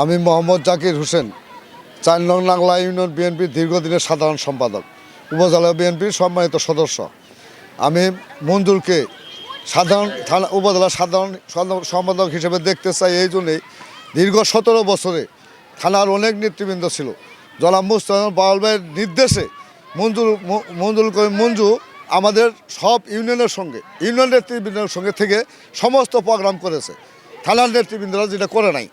আমি মোহাম্মদ জাকির হোসেন, চার নং নাংলা ইউনিয়ন বিএনপির দীর্ঘদিনের সাধারণ সম্পাদক, উপজেলা বিএনপির সম্মানিত সদস্য। আমি মঞ্জুরকে সাধারণ থানা, উপজেলা সাধারণ সম্পাদক হিসেবে দেখতে চাই এই জন্যেই দীর্ঘ সতেরো বছরে থানার অনেক নেতৃবৃন্দ ছিল। জনাব মুস্তাফা বাউল ভাইয়ের নির্দেশে মঞ্জুর মঞ্জুর করিম মঞ্জু আমাদের সব ইউনিয়নের সঙ্গে, ইউনিয়ন নেতৃবৃন্দের সঙ্গে থেকে সমস্ত প্রোগ্রাম করেছে। থানার নেতৃবৃন্দরা যেটা করে নাই।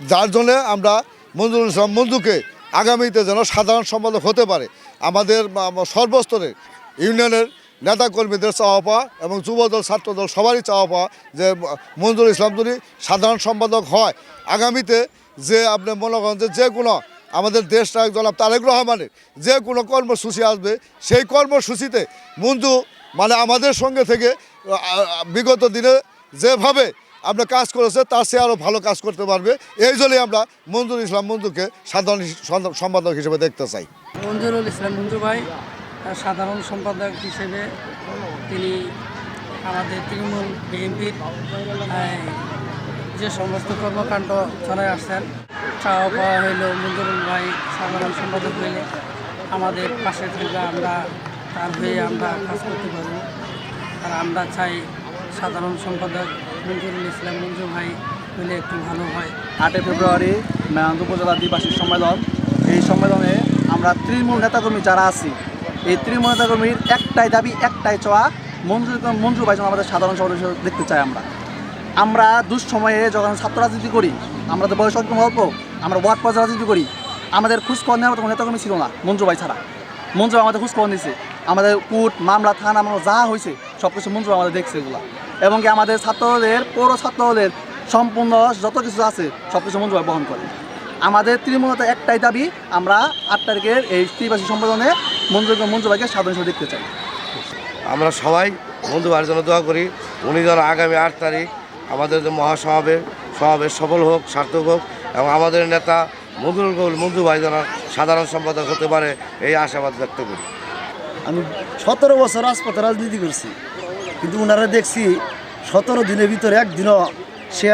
যার জন্য আমরা মঞ্জুরুল ইসলাম মঞ্জুকে আগামীতে যেন সাধারণ সম্পাদক হতে পারে। আমাদের আম- সর্বস্তরের ইউনিয়নের নেতাকর্মীদের চাওয়া পাওয়া এবং যুবদল, ছাত্রদল সবারই চাওয়া পাওয়া যে মঞ্জুর ইসলাম যদি সাধারণ সম্পাদক হয়, আগামীতে যে আপনি মনে করেন যে যে কোনো আমাদের দেশ নায়ক জনাব তারেক রহমানের যে কোনো কর্মসূচি আসবে, সেই কর্মসূচিতে মঞ্জু মানে আমাদের সঙ্গে থেকে বিগত দিনে যেভাবে আমরা কাজ করেছে, তার চেয়ে আরও ভালো কাজ করতে পারবে। এই জন্যই আমরা মঞ্জুর ইসলাম মঞ্জুকে সাধারণ সম্পাদক হিসেবে দেখতে চাই। মঞ্জুরুল ইসলাম মঞ্জু ভাই সাধারণ সম্পাদক হিসেবে তিনি আমাদের তৃণমূল বিএনপির যে সমস্ত কর্মকাণ্ড চালায় আসছেন চাওয়া পাওয়া হইল মঞ্জুরুল ভাই সাধারণ সম্পাদক হইলে আমাদের পাশে থেকে আমরা, তার হয়ে আমরা কাজ করতে পারব। আর আমরা চাই সাধারণ সম্পাদক মঞ্জুরুল ইসলাম মঞ্জু ভাই হইলে একটু ভালো হয়। আটই ফেব্রুয়ারি মেয়ান্ত উপজেলা দ্বিবার্ষিক সম্মেলন। এই সম্মেলনে আমরা তৃণমূল নেতাকর্মী যারা আছি, এই তৃণমূল নেতাকর্মীর একটাই দাবি, একটাই চাওয়া, মঞ্জু মঞ্জু ভাই আমাদের সাধারণ সদস্য দেখতে চাই আমরা। আমরা দুঃসময়ে যখন ছাত্র রাজনীতি করি, আমরা তো বয়স একদম অল্প, আমরা ওয়ার্ড পর্যায়ে রাজনীতি করি, আমাদের খোঁজখবর নেওয়ার কোনো নেতাকর্মী ছিল না মঞ্জু ভাই ছাড়া। মঞ্জু আমাদের খোঁজখবর নিছে। আমাদের কুট মামলা, থানা, মামলা যা হয়েছে সব কিছু মঞ্জু আমাদের দেখছে এগুলো। এবং কি আমাদের ছাত্রদের পৌর ছাত্রদের সম্পূর্ণ যত কিছু আছে সব কিছু মঞ্জু বহন করে। আমাদের তৃণমূলত একটাই দাবি আমরা আট তারিখের এই ত্রিবাসী সম্মেলনে মঞ্জু মঞ্জু ভাইকে সাধারণ দেখতে চাই। আমরা সবাই বন্ধু ভাইয়ের জন্য দোয়া করি উনি যেন আগামী আট তারিখ আমাদের যে মহাসমাবেশ সমাবেশ সফল হোক সার্থক হোক এবং আমাদের নেতা মঞ্জুরুল কবির মঞ্জু ভাই যেন সাধারণ সম্পাদক হতে পারে এই আশাবাদ ব্যক্ত করি। আমি সতেরো বছর রাজপথে রাজনীতি করছি। কিন্তু ওনারা দেখছি সতেরো দিনের ভিতরে একদিনও সে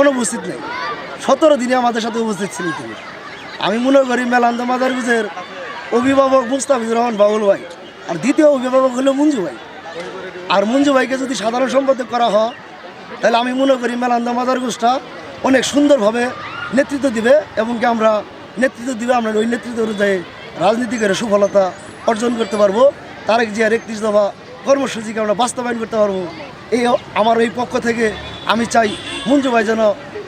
অনুপস্থিত নেই। সতেরো দিনে আমাদের সাথে উপস্থিত ছিলেন তিনি। আমি মনে করি মেলান্দ মাদারগুজের অভিভাবক মুস্তাফিজুর রহমান বাবুল ভাই আর দ্বিতীয় অভিভাবক হলো মঞ্জু ভাই। আর মঞ্জু ভাইকে যদি সাধারণ সম্পাদক করা হয়, তাহলে আমি মনে করি মেলান্দ মাদারগুজটা অনেক সুন্দরভাবে নেতৃত্ব দিবে এবং কি আমরা নেতৃত্ব দিবে, আমরা ওই নেতৃত্ব অনুযায়ী রাজনীতিকের সফলতা অর্জন করতে পারব। তারেক জিয়ার একত্রিশ দফা কর্মসূচিকে আমরা বাস্তবায়ন করতে পারব। এই আমার এই পক্ষ থেকে আমি চাই মঞ্জু ভাই যেন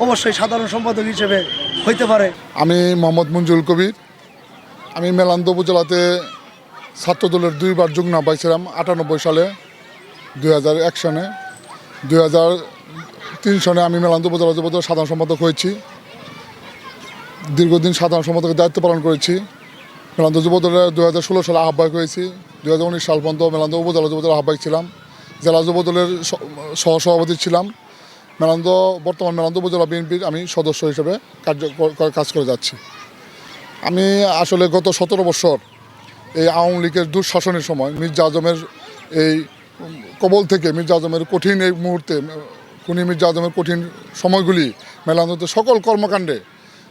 অবশ্যই সাধারণ সম্পাদক হিসেবে হইতে পারে। আমি মোহাম্মদ মঞ্জুল কবির। আমি মেলান্দ উপজেলাতে ছাত্রদলের দুইবার যুগ্ম পাইছিলাম আটানব্বই সালে দুই হাজার এক সনে দুই হাজার তিন সনে আমি মেলান্দ উপজেলা যুবদল সাধারণ সম্পাদক হয়েছি। দীর্ঘদিন সাধারণ সম্পাদকের দায়িত্ব পালন করেছি। মেলান্দ যুবদলের দু হাজার ষোলো সালে আহ্বায়ক হয়েছি। দু হাজার উনিশ সাল পর্যন্ত মেলান্দ উপজেলা যুবদলের আহ্বায়ক ছিলাম। জেলা যুবদলের সহসভাপতি ছিলাম। মেলান্দ বর্তমান মেলান্দ উপজেলা বিএনপির আমি সদস্য হিসেবে কার্য কাজ করে যাচ্ছি। আমি আসলে গত সতেরো বছর এই আওয়ামী লীগের দুঃশাসনের সময় মির্জা আজমের এই কবল থেকে মির্জা আজমের কঠিন এই মুহূর্তে, খুনি মির্জা আজমের কঠিন সময়গুলি মেলান্দতে সকল কর্মকাণ্ডে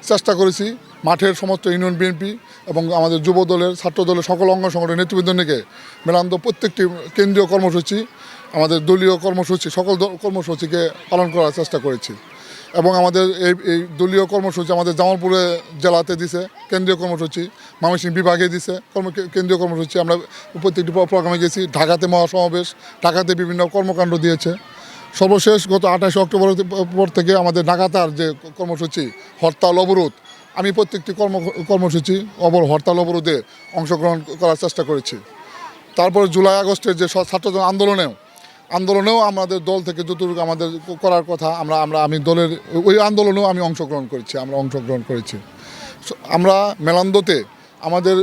চেষ্টা করেছি। মাঠের সমস্ত ইউনিয়ন বিএনপি এবং আমাদের যুব দলের, ছাত্র দলের সকল অঙ্গ সংগঠনের নেতৃবৃন্দ নিয়ে মেলান্দ প্রত্যেকটি কেন্দ্রীয় কর্মসূচি, আমাদের দলীয় কর্মসূচি, সকল কর্মসূচিকে পালন করার চেষ্টা করেছি। এবং আমাদের এই এই দলীয় কর্মসূচি আমাদের জামালপুরে জেলাতে দিছে, কেন্দ্রীয় কর্মসূচি ময়মনসিংহ বিভাগে দিছে, কর্ম কেন্দ্রীয় কর্মসূচি আমরা প্রত্যেকটি প্রোগ্রামে গেছি, ঢাকাতে মহাসমাবেশ, ঢাকাতে বিভিন্ন কর্মকাণ্ড দিয়েছে। সর্বশেষ গত আঠাশে অক্টোবর পর থেকে আমাদের নাগাতার যে কর্মসূচি, হরতাল, অবরোধ আমি প্রত্যেকটি কর্ম, কর্মসূচি অবর, হরতাল অবরোধে অংশগ্রহণ করার চেষ্টা করেছি। তারপর জুলাই, আগস্টের যে ছাত্র আন্দোলনেও আন্দোলনেও আমাদের দল থেকে যতটুকু আমাদের করার কথা, আমরা আমরা, আমি দলের, ওই আন্দোলনেও আমি অংশগ্রহণ করেছি, আমরা অংশগ্রহণ করেছি। আমরা মেলান্দতে আমাদের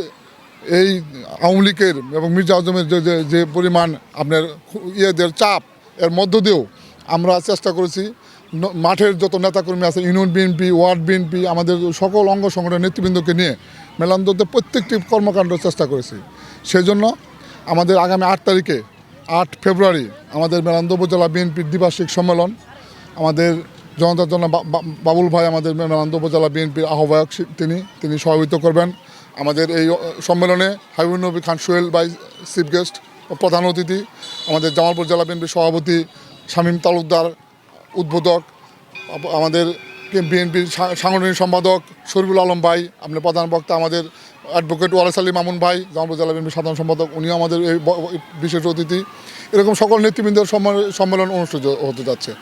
এই আওয়ামী লীগের এবং মির্জা আজমের যে- যে পরিমাণ আপনার ইয়েদের চাপ, এর মধ্য দিয়েও আমরা চেষ্টা করেছি। মাঠের যত নেতাকর্মী আছে, ইউনিয়ন বিএনপি, ওয়ার্ড বিএনপি, আমাদের সকল অঙ্গ সংগঠনের নেতৃবৃন্দকে নিয়ে মেলান্দতে প্রত্যেকটি কর্মকাণ্ড চেষ্টা করেছি। সেই জন্য আমাদের আগামী আট তারিখে, আট ফেব্রুয়ারি আমাদের মেলান্দ উপজেলা বিএনপির দ্বিবার্ষিক সম্মেলন। আমাদের জনতার জন্য বাবুল ভাই আমাদের মেলান্দ উপজেলা বিএনপির আহ্বায়ক তিনি তিনি সভাপতিত্ব করবেন। আমাদের এই সম্মেলনে হাবিবুর নবী খান সোহেল ভাই, চিফ গেস্ট প্রধান অতিথি, আমাদের জামালপুর জেলা বিএনপির সভাপতি শামীম তালুকদার উদ্বোধক, আমাদের বিএনপির সাংগঠনিক সম্পাদক শরীফুল আলম ভাই, আপনার প্রধান বক্তা আমাদের অ্যাডভোকেট ওয়ারেস আলী মামুন ভাই, জামালপুর জেলা বিএনপির সাধারণ সম্পাদক, উনিও আমাদের এই বিশেষ অতিথি। এরকম সকল নেতৃবৃন্দের সম্মেল- সম্মেলন অনুষ্ঠিত হতে যাচ্ছে।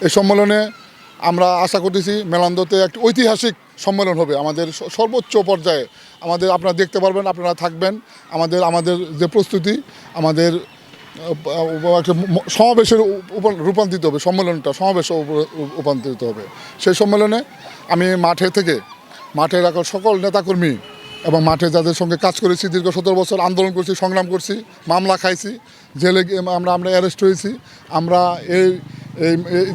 এই সম্মেলনে আমরা আশা করতেছি মেলান্দতে একটি ঐতিহাসিক সম্মেলন হবে। আমাদের সর্বোচ্চ পর্যায়ে আমাদের আপনারা দেখতে পারবেন, আপনারা থাকবেন। আমাদের আমাদের যে প্রস্তুতি, আমাদের একটা রূপান্তরিত হবে, সম্মেলনটা, সমাবেশে রূপান্তরিত হবে। সেই সম্মেলনে আমি মাঠে থেকে, মাঠে রাখা সকল নেতাকর্মী এবং মাঠে যাদের সঙ্গে কাজ করেছি, দীর্ঘ সতেরো বছর আন্দোলন করছি, সংগ্রাম করছি, মামলা খাইছি, জেলে আমরা আমরা অ্যারেস্ট হয়েছি, আমরা এই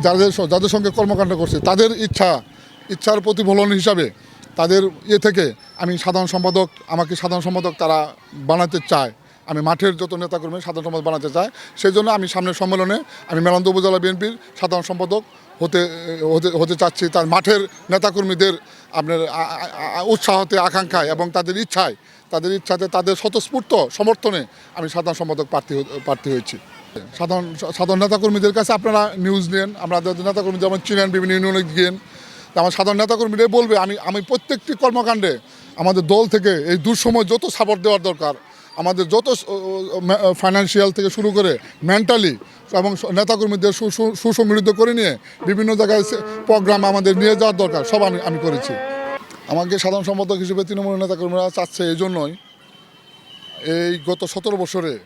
যাদের যাদের সঙ্গে কর্মকাণ্ড করছি, তাদের ইচ্ছা, ইচ্ছার প্রতিফলন হিসাবে তাদের ইয়ে থেকে আমি সাধারণ সম্পাদক, আমাকে সাধারণ সম্পাদক তারা বানাতে চায়। আমি মাঠের যত নেতাকর্মী সাধারণ সম্পাদক বানাতে চাই, সেই জন্য আমি সামনের সম্মেলনে আমি মেলান্দ উপজেলা বিএনপির সাধারণ সম্পাদক হতে হতে হতে চাচ্ছি। তার মাঠের নেতাকর্মীদের আপনার উৎসাহতে, আকাঙ্ক্ষায় এবং তাদের ইচ্ছায়, তাদের ইচ্ছাতে, তাদের স্বতঃস্ফূর্ত সমর্থনে আমি সাধারণ সম্পাদক প্রার্থী প্রার্থী হয়েছি। সাধারণ সাধারণ নেতাকর্মীদের কাছে আপনারা নিউজ নেন আপনাদের নেতাকর্মী যেমন চিনেন, বিভিন্ন ইউনিয়নে গিয়েন, আমার সাধারণ নেতাকর্মীরাই বলবে, আমি আমি প্রত্যেকটি কর্মকাণ্ডে আমাদের দল থেকে এই দুঃসময় যত সাপোর্ট দেওয়ার দরকার আমাদের যত ফাইন্যান্সিয়াল থেকে শুরু করে মেন্টালি এবং নেতাকর্মীদের সু- সু- সুসংগঠিত করে নিয়ে বিভিন্ন জায়গায় প্রোগ্রাম আমাদের নিয়ে যাওয়ার দরকার। সব আমি আমি করেছি। আমাকে সাধারণ সম্পাদক হিসেবে তৃণমূল নেতাকর্মীরা চাচ্ছে এই জন্যই। এই গত সতেরো বছরে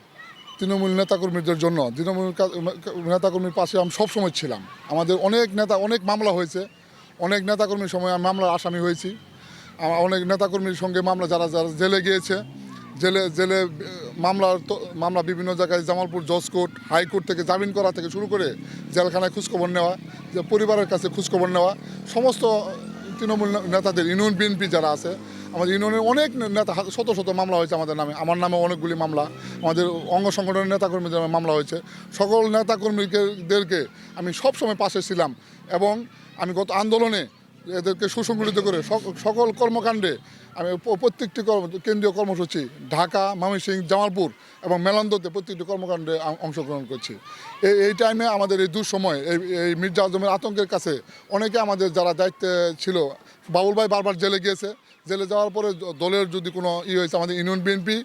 তৃণমূল নেতাকর্মীদের জন্য, তৃণমূল নেতাকর্মীর পাশে আমি সবসময় ছিলাম। আমাদের অনেক নেতা, অনেক মামলা হয়েছে। অনেক নেতাকর্মীর সময় আমি মামলার আসামি হয়েছি। অনেক নেতাকর্মীর সঙ্গে মামলা যারা যারা জেলে গিয়েছে জেলে জেলে মামলার মামলা বিভিন্ন জায়গায় জামালপুর জজ কোর্ট হাইকোর্ট থেকে জামিন করা থেকে শুরু করে জেলখানায় খোঁজখবর নেওয়া, যে পরিবারের কাছে খোঁজখবর নেওয়া, সমস্ত তৃণমূল নেতাদের, ইউনিয়ন বিএনপি যারা আছে, আমাদের ইউনিয়নের অনেক নেতা শত শত মামলা হয়েছে আমাদের নামে। আমার নামে অনেকগুলি মামলা, আমাদের অঙ্গ সংগঠনের নেতাকর্মীদের মামলা হয়েছে। সকল নেতাকর্মীদেরকে আমি সবসময় পাশে ছিলাম এবং আমি গত আন্দোলনে এদেরকে সুসংগঠিত করে সক- সকল কর্মকাণ্ডে আমি প্রত্যেকটি কেন্দ্রীয় কর্মসূচি, ঢাকা ময়মনসিংহ জামালপুর এবং মেলান্দতে প্রত্যেকটি কর্মকাণ্ডে অংশগ্রহণ করছি। এই এই টাইমে আমাদের এই দুঃসময়, এই এই মির্জা আজমের আতঙ্কের কাছে অনেকে আমাদের যারা দায়িত্বে ছিল, বাবুল ভাই বারবার জেলে গিয়েছে। জেলে যাওয়ার পরে দলের যদি কোনো ই হয়েছে, আমাদের ইউনিয়ন বিএনপি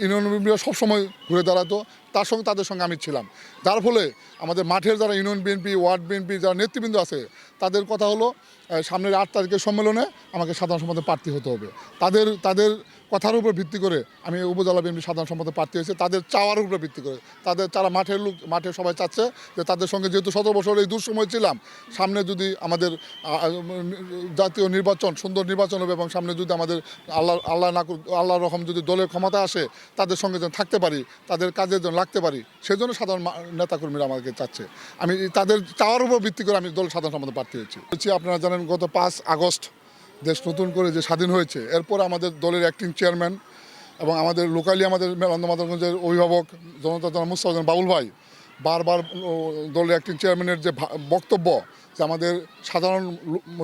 ইউনিয়ন বিএনপি সবসময় ঘুরে দাঁড়াতো। তার সঙ্গে তাদের সঙ্গে আমি ছিলাম। যার ফলে আমাদের মাঠের যারা ইউনিয়ন বিএনপি, ওয়ার্ড বিএনপি, যারা নেতৃবৃন্দ আছে, তাদের কথা হলো সামনের আট তারিখের সম্মেলনে আমাকে সাধারণ সম্পাদক প্রার্থী হতে হবে। তাদের তাদের কথার উপর ভিত্তি করে আমি উপজেলা বিএনপি সাধারণ সম্পাদক প্রার্থী হয়েছে। তাদের চাওয়ার উপরে ভিত্তি করে, তাদের, তারা মাঠের লোক, মাঠে সবাই চাচ্ছে যে তাদের সঙ্গে যেহেতু শত বছর এই দুঃসময় ছিলাম, সামনে যদি আমাদের জাতীয় নির্বাচন, সুন্দর নির্বাচন হবে এবং সামনে যদি আমাদের আল্লাহ আল্লাহ না আল্লাহ রকম যদি দলের ক্ষমতা আসে, তাদের সঙ্গে যেন থাকতে পারি, তাদের কাজের জন্য লাগতে পারি, সেজন্য সাধারণ নেতাকর্মীরা আমাকে চাচ্ছে। আমি তাদের চাওয়ার উপর ভিত্তি করে আমি দল সাধারণ সম্পাদক প্রার্থী হয়েছি। বলছি, আপনারা জানেন, গত পাঁচ আগস্ট দেশ নতুন করে যে স্বাধীন হয়েছে, এরপর আমাদের দলের অ্যাক্টিং চেয়ারম্যান এবং আমাদের লোকালি আমাদের মেলান্দ মাদারগঞ্জের অভিভাবক জনতা জনা মুস্তাফাজ বাবুল ভাই বারবার দলের অ্যাক্টিং চেয়ারম্যানের যে বক্তব্য যে আমাদের সাধারণ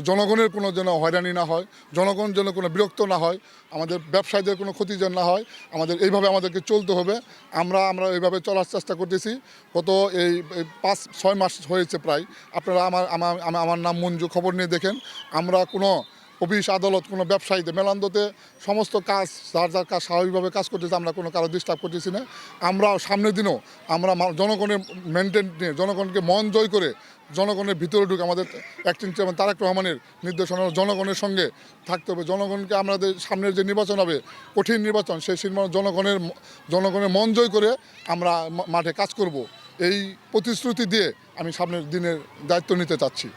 জনগণের কোনো যেন হয়রানি না হয়, জনগণ যেন কোনো বিরক্ত না হয়, আমাদের ব্যবসায়ীদের কোনো ক্ষতি যেন না হয়, আমাদের এইভাবে আমাদেরকে চলতে হবে। আমরা আমরা এইভাবে চলার চেষ্টা করতেছি। গত এই পাঁচ, ছয় মাস হয়েছে প্রায়। আপনারা আমার- আমার নাম মঞ্জু খবর নিয়ে দেখেন। আমরা কোনো অফিস, আদালত, কোনো ব্যবসায়ীদের মেলান্দতে সমস্ত কাজ, যার যার কাজ স্বাভাবিকভাবে কাজ করতেছে, আমরা কোনো কারও ডিস্টার্ব করতেছি না। আমরা সামনের দিনও আমরা জনগণের মেনটেন নিয়ে, জনগণকে মন জয় করে জনগণের ভিতরে ঢুকে আমাদের অ্যাক্টিং চেয়ারম্যান তারেক রহমানের নির্দেশনা জনগণের সঙ্গে থাকতে হবে। জনগণকে আমাদের সামনের যে নির্বাচন হবে, কঠিন নির্বাচন, সেই জনগণের জনগণের মন জয় করে আমরা মাঠে কাজ করব। এই প্রতিশ্রুতি দিয়ে আমি সামনের দিনের দায়িত্ব নিতে চাচ্ছি।